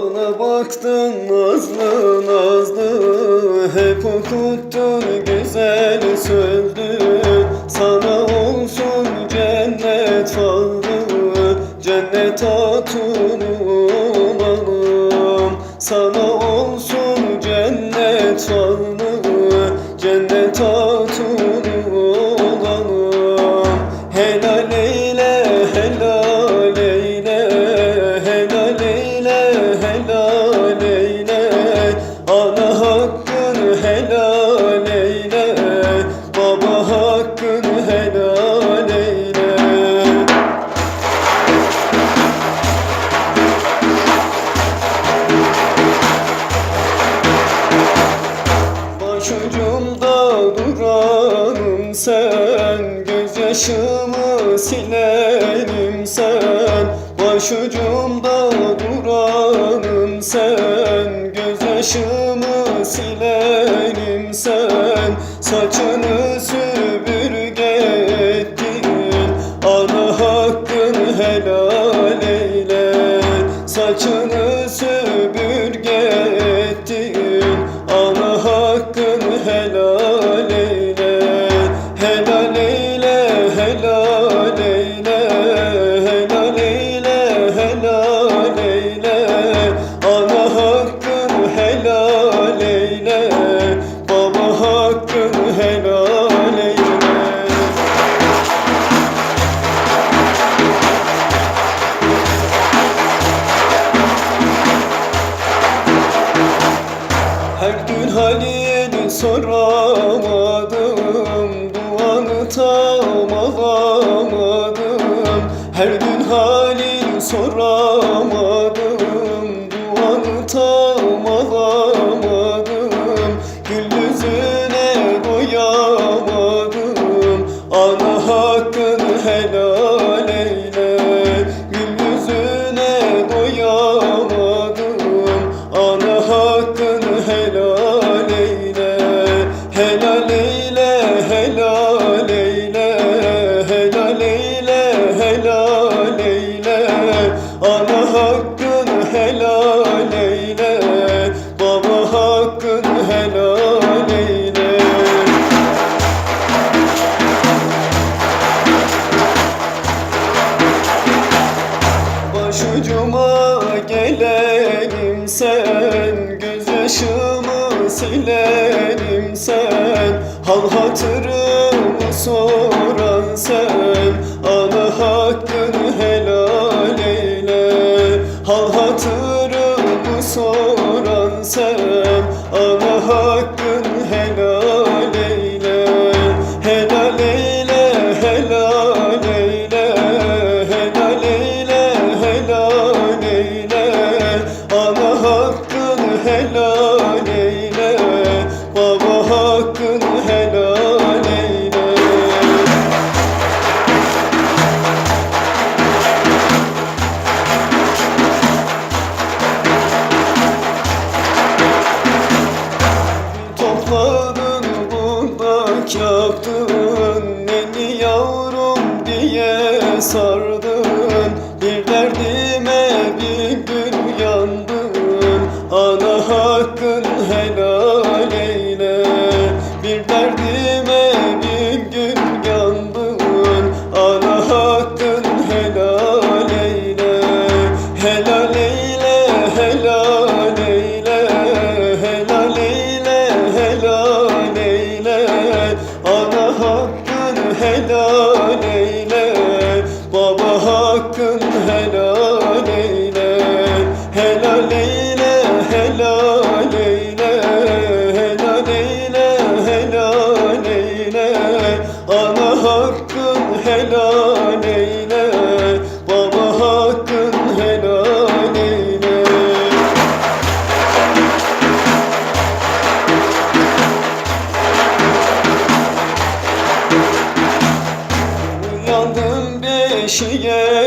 Bana baktın nazlı nazlı. Hep okuttun güzel sözlü Sana olsun sen Gözyaşımı silerim sen. Başucumda duranım sen. Gözyaşımı silerim sen. Saçını süpürge ettin. Ana hakkın helal eyle. Saçını süpürge ettin. Ana hakkın helal halini soramadım Duanı tam alamadım. Her gün halini soramadım silerim sen. Hal hatırımı soran sen? Ana hakkını helal eyle. Hal hatırımı soran sen sardın Bir derdime bir gün yandın. Ana hakkın helal eyle Bir derdime bir gün yandın. Ana hakkın helal eyle Helal eyle, helal eyle Helal eyle, helal eyle. Ana hakkın helal eyle. helal eyle Helal eyle, helal eyle. Ana hakkın helal eyle Baba hakkın helal eyle. Yandım beşiğe.